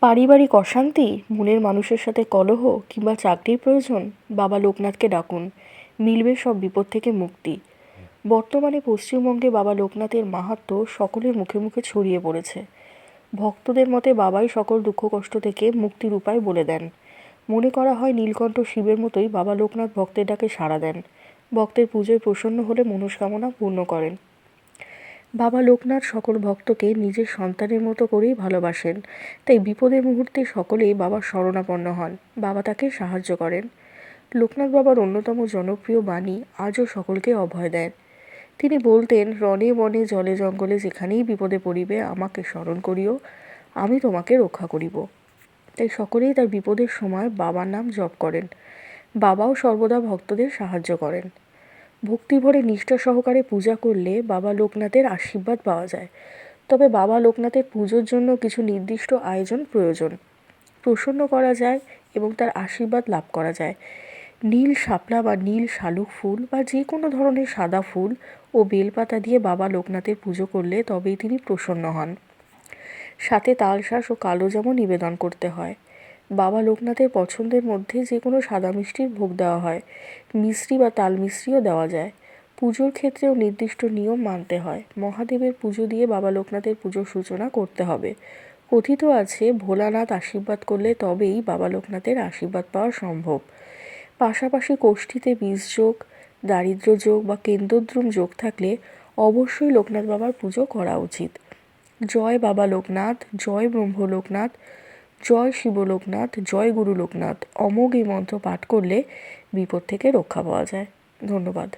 পারিবারিক অশান্তি, মনের মানুষের সাথে কলহ কিংবা চাকরির প্রয়োজন, বাবা লোকনাথকে ডাকুন। মিলবে সব বিপদ থেকে মুক্তি। বর্তমানে পশ্চিমবঙ্গে বাবা লোকনাথের মাহাত্ম্য সকলের মুখে মুখে ছড়িয়ে পড়েছে। ভক্তদের মতে বাবাই সকল দুঃখ কষ্ট থেকে মুক্তির উপায় বলে দেন। মনে করা হয় নীলকণ্ঠ শিবের মতোই বাবা লোকনাথ ভক্তের ডাকে সাড়া দেন। ভক্তের পুজোয় প্রসন্ন হলে মনস্কামনা পূর্ণ করেন। বাবা লোকনাথ সকল ভক্তকে নিজের সন্তানের মতো করেই ভালোবাসেন। তাই বিপদের মুহূর্তে সকলেই বাবার শরণাপন্ন হন। বাবা তাকে সাহায্য করেন। লোকনাথ বাবার অন্যতম জনপ্রিয় বাণী আজও সকলকে অভয় দেন তিনি বলতেন, রণে বনে, জলে জঙ্গলে যেখানেই বিপদে পড়িবে, আমাকে স্মরণ করিও, আমি তোমাকে রক্ষা করিব। তাই সকলেই তার বিপদের সময় বাবার নাম জপ করেন। বাবাও সর্বদা ভক্তদের সাহায্য করেন। ভক্তি ভরে নিষ্ঠা সহকারে পূজা করলে বাবা লোকনাথের আশীর্বাদ পাওয়া যায়। তবে বাবা লোকনাথের পুজোর জন্য কিছু নির্দিষ্ট আয়োজন প্রয়োজন। প্রসন্ন করা যায় এবং তার আশীর্বাদ লাভ করা যায়। নীল শাপলা বা নীল শালুক ফুল বা যে কোনো ধরনের সাদা ফুল ও বেলপাতা দিয়ে বাবা লোকনাথের পুজো করলে তবেই তিনি প্রসন্ন হন। সাথে তালশাঁস ও কালো জামও নিবেদন করতে হয়। বাবা লোকনাথের পছন্দের মধ্যে যে কোনো সাদা মিষ্টির ভোগ দেওয়া হয়। মিষ্টি বা তাল মিষ্টিও দেওয়া যায়। পুজোর ক্ষেত্রেও নির্দিষ্ট নিয়ম মানতে হয়। মহাদেবের পুজো দিয়ে বাবা লোকনাথের পুজোর সূচনা করতে হবে। কথিত আছে, ভোলানাথ আশীর্বাদ করলে তবেই বাবা লোকনাথের আশীর্বাদ পাওয়া সম্ভব। পাশাপাশি কোষ্ঠীতে বীজযোগ দারিদ্র যোগ বা কেন্দ্রদ্রুম যোগ থাকলে অবশ্যই লোকনাথ বাবার পুজো করা উচিত। জয় বাবা লোকনাথ, জয় ব্রহ্ম লোকনাথ জয় শিব লোকনাথ জয় গুরু লোকনাথ অমোঘ এই মন্ত্র পাঠ করলে বিপদ থেকে রক্ষা পাওয়া যায়। ধন্যবাদ।